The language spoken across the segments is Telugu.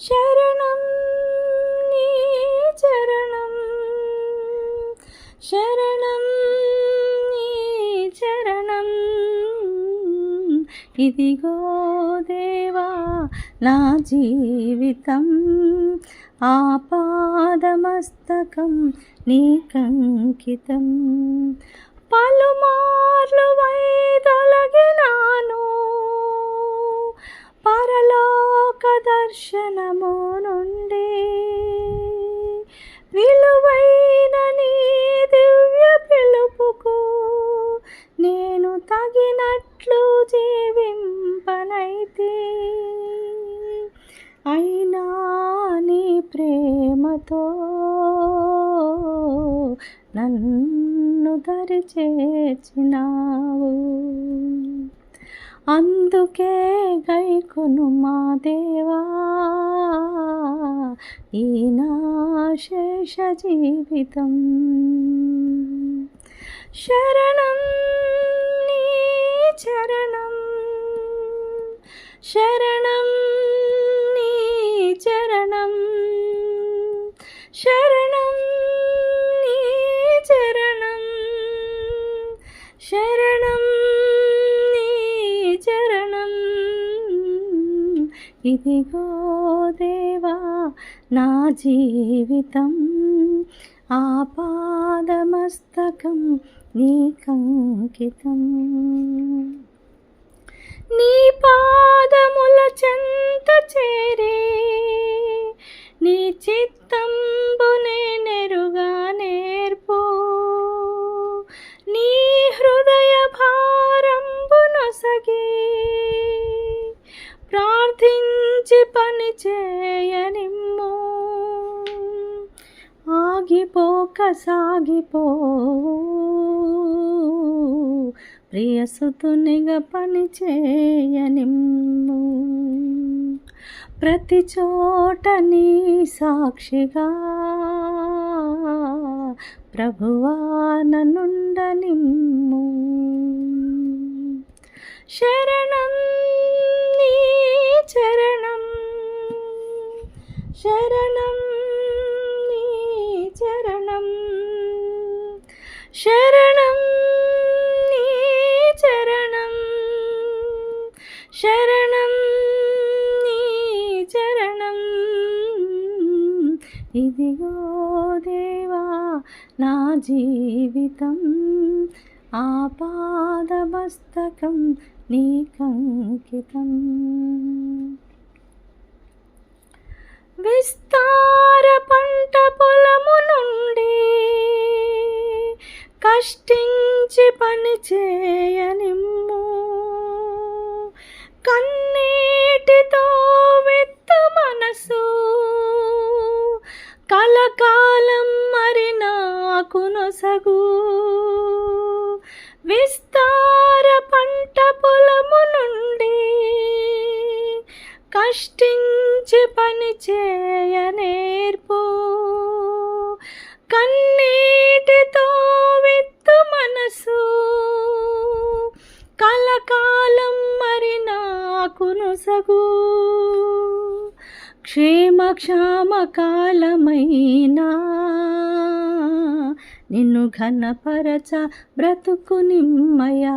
శరణం నీ చరణం శరణం నీ చరణం ఇదిగో దేవా నా జీవితం ఆపాదమస్తకం నీకంకితం పలుమార్లు వై తొలగే చేర్చినావు అందుకే గైకొను మా దేవా ఈ నా శేష జీవితం శరణం నీ చరణం శరణం నీ చరణం శరణం ఇదిగో దేవా నా జీవితం ఆపాదమస్తకం నీకంకితం. నీ పాదముల చెంత చేరే నీ చిత్తంబునే నెరుగా నేర్పు. నీ హృదయ భారంబునొసగే ప్రార్థించి పని చేయనిమ్ము. ఆగిపోక సాగిపో ప్రియసుతునిగా పని చేయనిమ్ము. ప్రతి చోట నీ సాక్షిగా ప్రభువా నన్నుండనిమ్ము. శరణం ఇదిగో దేవా నా జీవితం ఆపాదమస్తకం నీకంకితం విస్తార పంట పొలము నుండి కష్టించి పని చేయనిమ్ము. కన్నీటితో విత్తు మనసు కలకాలం మరి నాకు నొసగు. విస్తార పంట పొలము నుండి కష్టించి పని చేయనేర్పు. కన్నీటితో విత్తు మనసు. కలకాలం మరి నాకు నొసగు. క్షేమ క్షామకా కాలమైనా నిన్ను ఘనపరచ బ్రతుకు నిమ్మయా.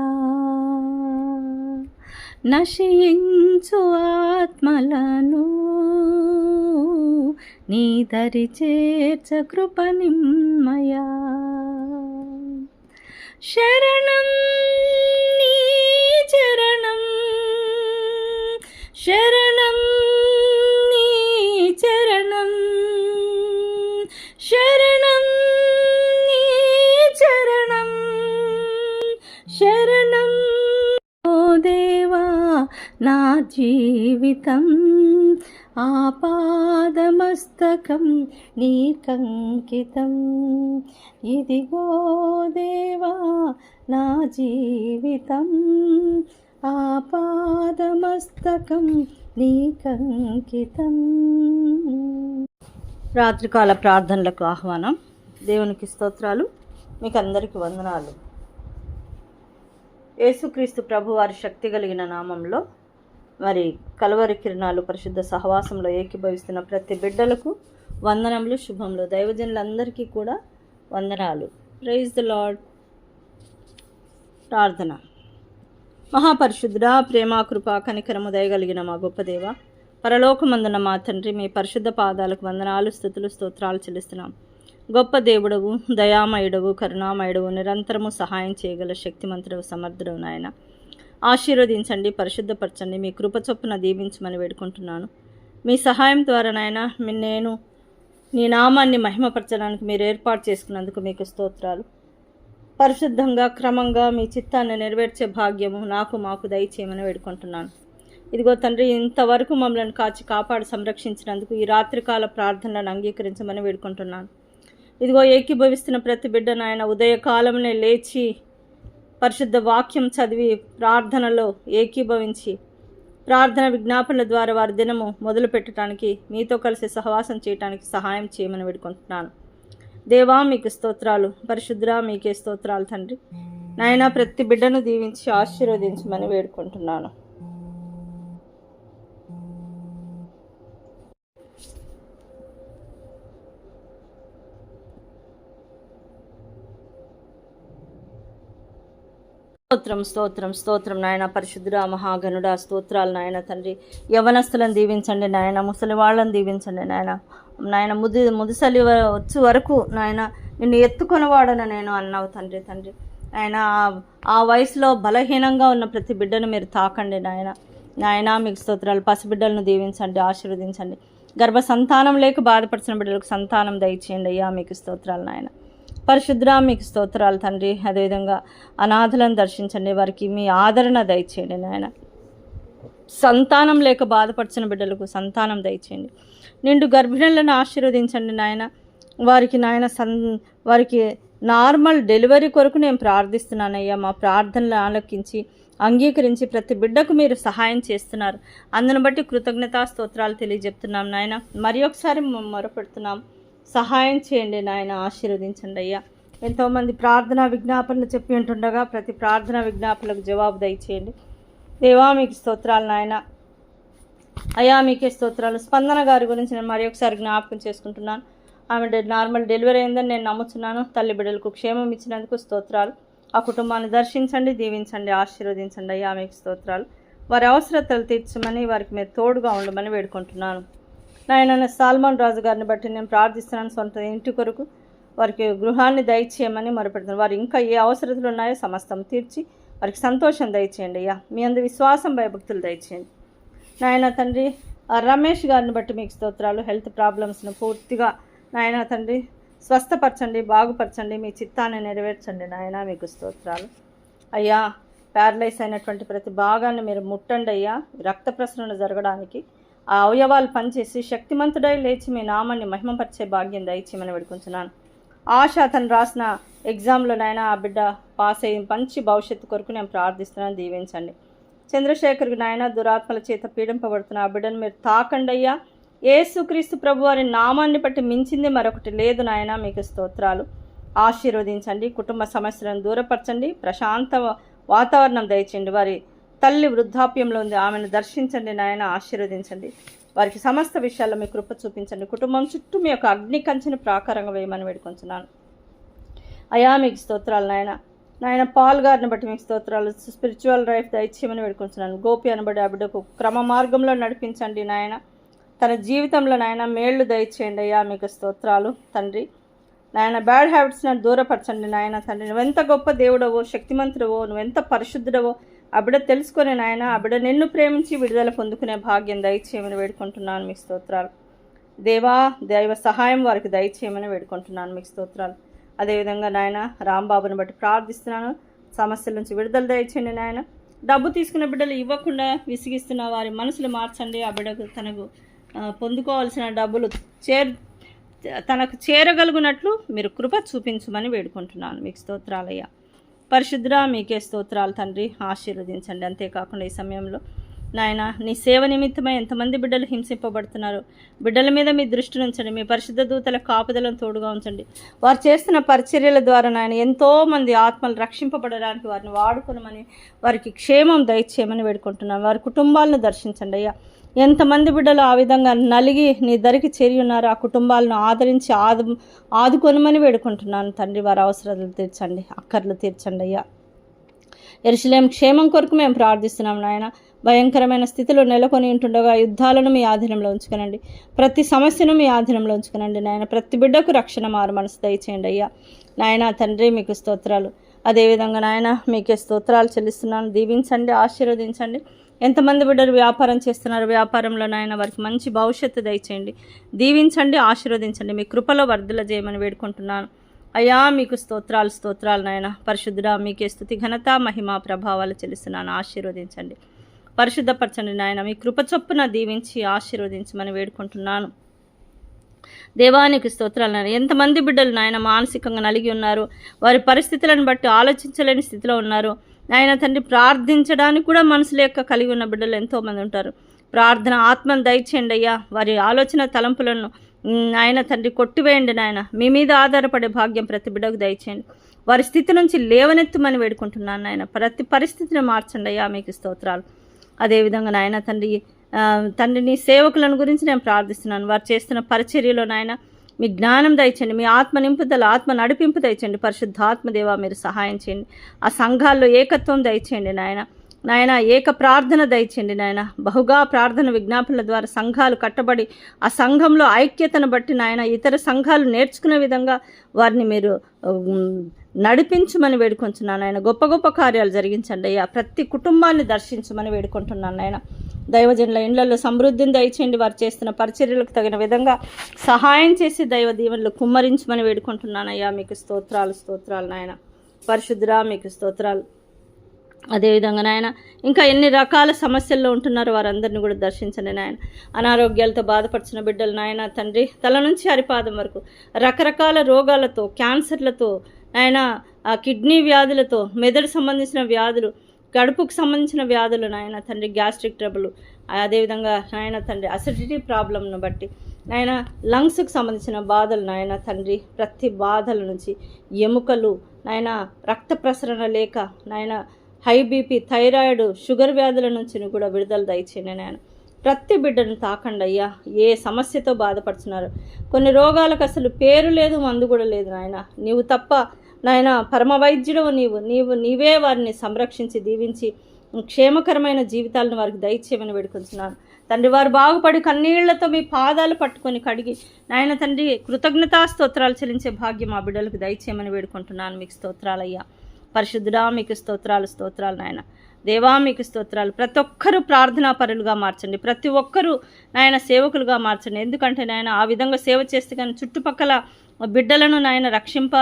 నశయించు ఆత్మలను నీ దరి చేర్చ కృప నిమ్మయా. శరణం నీ చరణం శరణం నా జీవితం ఆపాదమస్తకం నీకంకితం ఇదిగో దేవా నా జీవితం ఆపాదమస్తకం నీకంకితం రాత్రికాల ప్రార్థనలకు ఆహ్వానం. దేవునికి స్తోత్రాలు. మీకు అందరికీ వందనాలు. యేసుక్రీస్తు ప్రభువారి శక్తి కలిగిన నామంలో మరి కలవరి కిరణాలు పరిశుద్ధ సహవాసంలో ఏకీభవిస్తున్న ప్రతి బిడ్డలకు వందనములు శుభములు. దైవజనులందరికీ కూడా వందనాలు. ప్రైజ్ ద లాడ్ ప్రార్థన. మహాపరిశుద్ధ ప్రేమ కృప కనికరము దయగలిగిన మా గొప్ప దేవ పరలోకమందున మా తండ్రి మీ పరిశుద్ధ పాదాలకు వందనాలు స్థుతులు స్తోత్రాలు చెల్లిస్తున్నాం. గొప్ప దేవుడవు దయామయుడవు కరుణామయుడవు నిరంతరము సహాయం చేయగల శక్తిమంతుడవు సమర్థుడవు నాయన. ఆశీర్వదించండి పరిశుద్ధపరచండి మీ కృప చొప్పున దీవించమని వేడుకుంటున్నాను. మీ సహాయం ద్వారా నాయన నేను నీ నామాన్ని మహిమపరచడానికి మీరు ఏర్పాటు చేసుకున్నందుకు మీకు స్తోత్రాలు. పరిశుద్ధంగా క్రమంగా మీ చిత్తాన్ని నెరవేర్చే భాగ్యము నాకు మాకు దయచేయమని వేడుకుంటున్నాను. ఇదిగో తండ్రి ఇంతవరకు మమ్మల్ని కాచి కాపాడి సంరక్షించినందుకు ఈ రాత్రికాల ప్రార్థనలను అంగీకరించమని వేడుకుంటున్నాను. ఇదిగో ఏకీభవిస్తున్న ప్రతి బిడ్డ నాయన ఉదయకాలంలో లేచి పరిశుద్ధ వాక్యం చదివి ప్రార్థనలో ఏకీభవించి ప్రార్థన విజ్ఞాపనల ద్వారా వారి దినము మొదలు పెట్టడానికి మీతో కలిసి సహవాసం చేయడానికి సహాయం చేయమని వేడుకుంటున్నాను. దేవా మీకు స్తోత్రాలు. పరిశుద్రా మీకే స్తోత్రాలు తండ్రి. నాయన ప్రతి బిడ్డను దీవించి ఆశీర్వదించమని వేడుకుంటున్నాను. స్తోత్రం స్తోత్రం స్తోత్రం నాయన పరిశుద్ధుడ మహాగనుడ స్తోత్రాలు నాయన తండ్రి. యవనస్తులను దీవించండి నాయన ముసలి వాళ్ళని దీవించండి నాయన. నాయన ముది ముదిసలి వ- వచ్చు వరకు నాయన నిన్ను ఎత్తుకొనవాడన నేను అన్నావు తండ్రి తండ్రి. ఆయన ఆ- ఆ వయసులో బలహీనంగా ఉన్న ప్రతి బిడ్డను మీరు తాకండి నాయన. నాయన మీకు స్తోత్రాలు. పసిబిడ్డలను దీవించండి ఆశీర్వదించండి. గర్భ సంతానం లేక బాధపడుతున్న బిడ్డలకు సంతానం దయచేయండి అయ్యా మీకు స్తోత్రాలు నాయన. పరిశుద్ర మీకు స్తోత్రాలు తండ్రి. అదేవిధంగా అనాథలను దర్శించండి. వారికి మీ ఆదరణ దయచేయండి నాయన. సంతానం లేక బాధపడిచిన బిడ్డలకు సంతానం దయచేయండి. నిండు గర్భిణులను ఆశీర్వదించండి నాయన. వారికి నాయన సన్ వారికి నార్మల్ డెలివరీ కొరకు నేను ప్రార్థిస్తున్నానయ్యా. మా ప్రార్థనలు ఆలోకించి అంగీకరించి ప్రతి బిడ్డకు మీరు సహాయం చేస్తున్నారు. అందును బట్టి కృతజ్ఞతా స్తోత్రాలు తెలియజెప్తున్నాం నాయన. మరి ఒకసారి మొరపెడుతున్నాం. సహాయం చేయండి నాయన ఆశీర్వదించండి అయ్యా. ఎంతోమంది ప్రార్థన విజ్ఞాపనలు చెప్పి ఉంటుండగా ప్రతి ప్రార్థన విజ్ఞాపనలకు జవాబు దయచేయండి. దేవా మీకు స్తోత్రాలు నాయన. అయ్యా మీకే స్తోత్రాలు. స్పందన గారి గురించి నేను మరి ఒకసారి జ్ఞాపకం చేసుకుంటున్నాను. ఆమె డె- నార్మల్ డెలివరీ అయిందని నేను నమ్ముతున్నాను తల్లి బిడ్డలకు క్షేమం ఇచ్చినందుకు స్తోత్రాలు. ఆ కుటుంబాన్ని దర్శించండి దీవించండి ఆశీర్వదించండి. అయ్యా మీకు స్తోత్రాలు. వారి అవసరతలు తీర్చమని వారికి మీరు తోడుగా ఉండమని వేడుకుంటున్నాను. నాయన సాల్మాన్ రాజు గారిని బట్టి నేను ప్రార్థిస్తున్నాను సొంత ఇంటి కొరకు. వారికి గృహాన్ని దయచేయమని మొరపెడుతున్నాను. వారు ఇంకా ఏ అవసరతలు ఉన్నాయో సమస్తం తీర్చి వారికి సంతోషం దయచేయండి అయ్యా. మీ అందు విశ్వాసం భయభక్తులు దయచేయండి. నాయన తండ్రి రమేష్ గారిని బట్టి మీకు స్తోత్రాలు. హెల్త్ ప్రాబ్లమ్స్ను పూర్తిగా నాయన తండ్రి స్వస్థపరచండి బాగుపరచండి. మీ చిత్తాన్ని నెరవేర్చండి నాయన మీకు స్తోత్రాలు. అయ్యా ప్యారలైజ్ అయినటువంటి ప్రతి భాగాన్ని మీరు ముట్టండి అయ్యా. రక్త ప్రసరణ జరగడానికి ఆ అవయవాలు పనిచేసి శక్తిమంతుడై లేచి మీ నామాన్ని మహిమపరిచే భాగ్యం దయచేయమని వేడుకుంటున్నాను ఆశ అతను రాసిన ఎగ్జామ్లో నాయన ఆ బిడ్డ పాస్ అయ్యి మంచి భవిష్యత్తు కొరకు నేను ప్రార్థిస్తున్నాను దీవించండి. చంద్రశేఖర్కి నాయన దురాత్మల చేత పీడింపబడుతున్న ఆ బిడ్డను మీరు తాకండి అయ్యా. ఏసుక్రీస్తు ప్రభు వారి నామాన్ని బట్టి మించింది మరొకటి లేదు నాయన మీకు స్తోత్రాలు. ఆశీర్వదించండి కుటుంబ సమస్యలను దూరపరచండి ప్రశాంత వాతావరణం దయచేయండి. వారి తల్లి వృద్ధాప్యంలో ఉంది. ఆమెను దర్శించండి నాయన ఆశీర్వదించండి. వారికి సమస్త విషయాల్లో మీ కృప చూపించండి. కుటుంబం చుట్టూ మీ యొక్క అగ్ని కంచెని ప్రాకారంగా వేయమని వేడుకొంచున్నాను. అయా మీకు స్తోత్రాలు నాయన. నాయన పాల్ గారిని బట్టి మీకు స్తోత్రాలు. స్పిరిచువల్ లైఫ్ దయచేయమని వేడుకుంటున్నాను గోపి అనబడి ఆ బిడ్డకు క్రమ మార్గంలో నడిపించండి నాయన. తన జీవితంలో నాయన మేళ్ళు దయచేయండి అయ్యా మీకు స్తోత్రాలు. తండ్రి నాయన బ్యాడ్ హ్యాబిట్స్ని దూరపరచండి నాయన. తండ్రి నువ్వెంత గొప్ప దేవుడవో శక్తిమంతుడవో నువ్వెంత పరిశుద్ధుడవో ఆ తెలుసుకునే నాయన ఆ నిన్ను ప్రేమించి విడుదల పొందుకునే భాగ్యం దయచేయమని వేడుకుంటున్నాను మీకు స్తోత్రాలు. దేవా దైవ సహాయం వారికి దయచేయమని వేడుకుంటున్నాను మీకు స్తోత్రాలు. అదేవిధంగా నాయన రాంబాబుని బట్టి ప్రార్థిస్తున్నాను. సమస్యల నుంచి విడుదల దయచేయండి నాయన. డబ్బు తీసుకున్న బిడ్డలు ఇవ్వకుండా విసిగిస్తున్న వారి మనసులు మార్చండి. ఆ బిడ్డకు తనకు పొందుకోవాల్సిన డబ్బులు చేర్ తనకు చేరగలుగునట్లు మీరు కృప చూపించమని వేడుకుంటున్నాను మీకు స్తోత్రాలయ్యా. పరిశుద్ర మీకే స్తోత్రాలు తండ్రి. ఆశీర్వదించండి. అంతేకాకుండా ఈ సమయంలో నాయన నీ సేవ నిమిత్తమై ఎంతమంది బిడ్డలు హింసింపబడుతున్నారు? బిడ్డల మీద మీ దృష్టిని ఉంచండి మీ పరిశుద్ధ దూతల కాపుదలను తోడుగా ఉంచండి. వారు చేస్తున్న పరిచర్యల ద్వారా నాయన ఎంతోమంది ఆత్మలు రక్షింపబడడానికి వారిని వాడుకొనమని వారికి క్షేమం దయచేయమని వేడుకుంటున్నాను వారి కుటుంబాలను దర్శించండి అయ్యా. ఎంతమంది బిడ్డలు ఆ విధంగా నలిగి నీ దరికి చేరి ఉన్నారు ఆ కుటుంబాలను ఆదరించి ఆదు ఆదుకొనమని వేడుకుంటున్నాను. తండ్రి వారి అవసరాలు తీర్చండి అక్కర్లు తీర్చండి అయ్యా. ఎరుసలేం క్షేమం కొరకు మేము ప్రార్థిస్తున్నాం నాయన. భయంకరమైన స్థితిలో నెలకొని ఉంటుండగా యుద్ధాలను మీ ఆధీనంలో ఉంచుకునండి. ప్రతి సమస్యను మీ ఆధీనంలో ఉంచుకునండి నాయన. ప్రతి బిడ్డకు రక్షణ మారు మనసు దయచేయండి అయ్యా. నాయన తండ్రి మీకు స్తోత్రాలు. అదేవిధంగా నాయన మీకే స్తోత్రాలు చెల్లిస్తున్నాను. దీవించండి ఆశీర్వదించండి. ఎంతమంది బిడ్డలు వ్యాపారం చేస్తున్నారు వ్యాపారంలో నాయన వారికి మంచి భవిష్యత్తు దయచేయండి. దీవించండి ఆశీర్వదించండి. మీ కృపలో వర్ధల చేయమని వేడుకుంటున్నాను. అయ్యా మీకు స్తోత్రాలు స్తోత్రాలు నాయన. పరిశుద్ధుడా మీకే స్థుతి ఘనత మహిమ ప్రభావాలు చెల్లిస్తున్నాను. ఆశీర్వదించండి. పరిశుద్ధపరచండి నాయన. మీ కృపచొప్పున దీవించి ఆశీర్వదించమని వేడుకుంటున్నాను. దేవానికి స్తోత్రాలు నాయన. ఎంతమంది బిడ్డలు నాయన మానసికంగా నలిగి ఉన్నారు. వారి పరిస్థితులను బట్టి ఆలోచించలేని స్థితిలో ఉన్నారు. నాయన తండ్రి ప్రార్థించడానికి కూడా మనసు లేక కలిగి ఉన్న బిడ్డలు ఎంతోమంది ఉంటారు. ప్రార్థన ఆత్మను దయచేయండి అయ్యా. వారి ఆలోచన తలంపులను నాయన తండ్రి కొట్టివేయండి నాయన. మీ మీద ఆధారపడే భాగ్యం ప్రతి బిడ్డకు దయచేయండి. వారి స్థితి నుంచి లేవనెత్తమని వేడుకుంటున్నాను నాయన. ప్రతి పరిస్థితిని మార్చండి అయ్యా మీకు స్తోత్రాలు. అదేవిధంగా నాయన తండ్రి తండ్రిని సేవకులను గురించి నేను ప్రార్థిస్తున్నాను. వారు చేస్తున్న పరిచర్యలో నాయన మీ జ్ఞానం దయచండి మీ ఆత్మ నింపుదల ఆత్మ నడిపింపు దయచండి పరిశుద్ధాత్మదేవ మీరు సహాయం చేయండి. ఆ సంఘాల్లో ఏకత్వం దయచేయండి నాయన. నాయన ఏక ప్రార్థన దయచండి నాయన. బహుగా ప్రార్థన విజ్ఞాపనల ద్వారా సంఘాలు కట్టబడి ఆ సంఘంలో ఐక్యతను బట్టి నాయన ఇతర సంఘాలు నేర్చుకునే విధంగా వారిని మీరు నడిపించమని వేడుకుంటున్నాను ఆయన గొప్ప గొప్ప కార్యాలు జరిగించండి అయ్యా. ప్రతి కుటుంబాన్ని దర్శించమని వేడుకుంటున్నాను ఆయన దైవజనుల ఇండ్లలో సమృద్ధిని దయచేయండి. వారు చేస్తున్న పరిచర్యలకు తగిన విధంగా సహాయం చేసి దైవ దీవెనలు కుమ్మరించమని వేడుకుంటున్నాను అయ్యా. మీకు స్తోత్రాలు స్తోత్రాలు నాయన. పరిశుద్ధురా మీకు స్తోత్రాలు. అదేవిధంగా నాయన ఇంకా ఎన్ని రకాల సమస్యల్లో ఉంటున్నారో వారందరిని కూడా దర్శించండి నాయన. అనారోగ్యాలతో బాధపడుచున్న బిడ్డలు నాయన తండ్రి తల నుంచి అరిపాదం వరకు రకరకాల రోగాలతో క్యాన్సర్లతో నాయన ఆ కిడ్నీ వ్యాధులతో మెదడు సంబంధించిన వ్యాధులు గడుపుకు సంబంధించిన వ్యాధులు నాయన తండ్రి గ్యాస్ట్రిక్ ట్రబుల్ అదేవిధంగా నాయన తండ్రి అసిడిటీ ప్రాబ్లంను బట్టి నాయన లంగ్స్కు సంబంధించిన బాధలు నాయన తండ్రి ప్రతి బాధల నుంచి ఎముకలు నాయన రక్త ప్రసరణ లేక నాయన హై బీపీ థైరాయిడ్ షుగర్ వ్యాధుల నుంచి కూడా విడుదల దయచేయండి నాయన. ప్రతి బిడ్డను తాకండి అయ్యా. ఏ సమస్యతో బాధపడుతున్నారు? కొన్ని రోగాలకు అసలు పేరు లేదు మందు కూడా లేదు నాయన. నీవు తప్ప నాయన పరమవైద్యుడవు నీవు. నీవు నీవే వారిని సంరక్షించి దీవించి క్షేమకరమైన జీవితాలను వారికి దయచేయమని వేడుకుంటున్నాను తండ్రి వారు బాగుపడి కన్నీళ్ళతో మీ పాదాలు పట్టుకొని కడిగి నాయన తండ్రి కృతజ్ఞతా స్తోత్రాలు చెల్లించే భాగ్యం మా బిడ్డలకు దయచేయమని వేడుకుంటున్నాను. మీకు స్తోత్రాలయ్యా. పరిశుద్ధుడా మీకు స్తోత్రాలు స్తోత్రాలు నాయన. దేవా మీకు స్తోత్రాలు. ప్రతి ఒక్కరూ ప్రార్థనా పరులుగా మార్చండి. ప్రతి ఒక్కరూ నాయన సేవకులుగా మార్చండి. ఎందుకంటే నాయన ఆ విధంగా సేవ చేస్తే కానీ చుట్టుపక్కల బిడ్డలను నాయన రక్షింప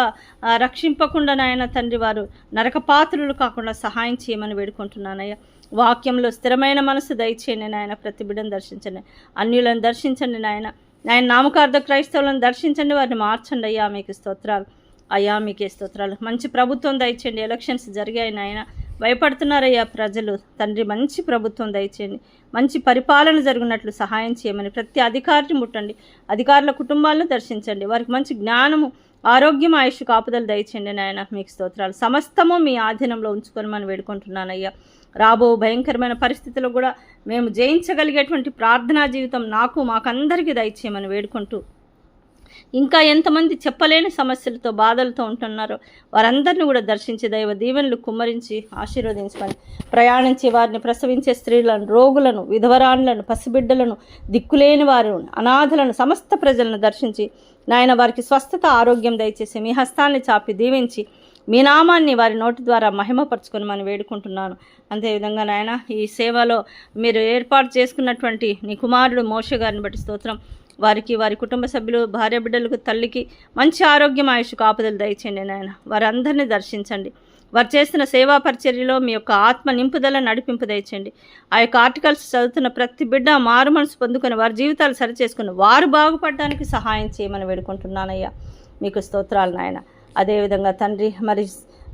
రక్షింపకుండా నాయన తండ్రి వారు నరకపాత్రులు కాకుండా సహాయం చేయమని వేడుకుంటున్నానయ్యా. వాక్యంలో స్థిరమైన మనసు దయచేయండి నాయన. ప్రతి బిడ్డను దర్శించండి. అన్యులను దర్శించండి నాయన. నాయన నామకార్థ క్రైస్తవులను దర్శించండి. వారిని మార్చండి అయ్యా. మీకు స్తోత్రాలు. అయ్యా మీకే స్తోత్రాలు. మంచి ప్రభుత్వం దయచేయండి. ఎలక్షన్స్ జరిగాయి నాయన. భయపడుతున్నారయ్యా ప్రజలు. తండ్రి మంచి ప్రభుత్వం దయచేయండి. మంచి పరిపాలన జరిగినట్లు సహాయం చేయమని ప్రతి అధికారిని ముట్టండి. అధికారుల కుటుంబాలను దర్శించండి. వారికి మంచి జ్ఞానము ఆరోగ్యం ఆయుష్ కాపుదలు దయచేయండి నాయన. మీకు స్తోత్రాలు. సమస్తము మీ ఆధీనంలో ఉంచుకొని వేడుకుంటున్నానయ్యా. రాబో భయంకరమైన పరిస్థితుల్లో కూడా మేము జయించగలిగేటువంటి ప్రార్థనా జీవితం నాకు మాకందరికీ దయచేయమని వేడుకుంటూ ఇంకా ఎంతమంది చెప్పలేని సమస్యలతో బాధలతో ఉంటున్నారో వారందరిని కూడా దర్శించి దైవ దీవెనలు కుమ్మరించి ఆశీర్వదించమని ప్రయాణించి వారిని ప్రసవించే స్త్రీలను రోగులను విధవరాన్లను పసిబిడ్డలను దిక్కులేని వారు అనాథలను సమస్త ప్రజలను దర్శించి నాయన వారికి స్వస్థత ఆరోగ్యం దయచేసి మీ హస్తాన్ని చాపి దీవించి మీ నామాన్ని వారి నోటి ద్వారా మహిమపరచుకొని మనం వేడుకుంటున్నాను. అంతేవిధంగా నాయన ఈ సేవలో మీరు ఏర్పాటు చేసుకున్నటువంటి నీ కుమారుడు మోష గారిని బట్టి స్తోత్రం. వారికి వారి కుటుంబ సభ్యులు భార్య బిడ్డలకు తల్లికి మంచి ఆరోగ్యం ఆయుష్ కాపుదలు దయచేయండి నాయన. వారందరినీ దర్శించండి. వారు చేస్తున్న సేవా పరిచర్యలో మీ యొక్క ఆత్మ నింపుదల నడిపింపు దయచేయండి. ఆ యొక్క ఆర్టికల్స్ చదువుతున్న ప్రతి బిడ్డ మారు మనసు పొందుకొని వారి జీవితాలు సరిచేసుకుని వారు బాగుపడడానికి సహాయం చేయమని వేడుకుంటున్నానయ్యా. మీకు స్తోత్రాలు నాయన. అదేవిధంగా తండ్రి మరి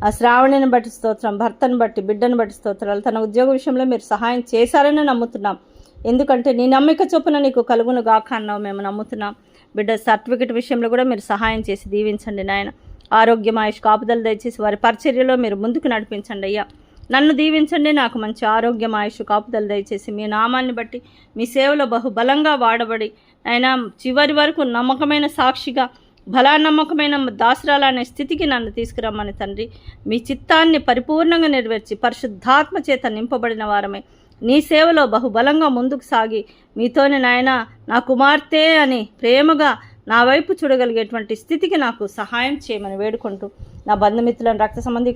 ఆ శ్రావణిని బట్టి స్తోత్రం భర్తను బట్టి బిడ్డను బట్టి స్తోత్రాలు తన ఉద్యోగ విషయంలో మీరు సహాయం చేశారని నమ్ముతున్నాం. ఎందుకంటే నీ నమ్మిక చొప్పున నీకు కలుగును గాక అన్నావు. మేము నమ్ముతున్నాం. బిడ్డ సర్టిఫికెట్ విషయంలో కూడా మీరు సహాయం చేసి దీవించండి నాయన. ఆరోగ్యం ఆయుష్ కాపుదలు దయచేసి వారి పరిచర్యలో మీరు ముందుకు నడిపించండి అయ్యా. నన్ను దీవించండి నాకు మంచి ఆరోగ్యం ఆయుష్ కాపుదలు దయచేసి మీ నామాన్ని బట్టి మీ సేవలో బహుబలంగా వాడబడి అయినా చివరి వరకు నమ్మకమైన సాక్షిగా బలానమ్మకమైన దాసరాలనే స్థితికి నన్ను తీసుకురమ్మని తండ్రి. మీ చిత్తాన్ని పరిపూర్ణంగా నెరవేర్చి పరిశుద్ధాత్మ చేత నింపబడిన వారమే. నీ సేవలో బహుబలంగా ముందుకు సాగి మీతోనే నాయన నా కుమార్తె అని ప్రేమగా నా వైపు చూడగలిగేటువంటి స్థితికి నాకు సహాయం చేయమని వేడుకుంటూ నా బంధుమిత్రులను రక్త సంబంధికులను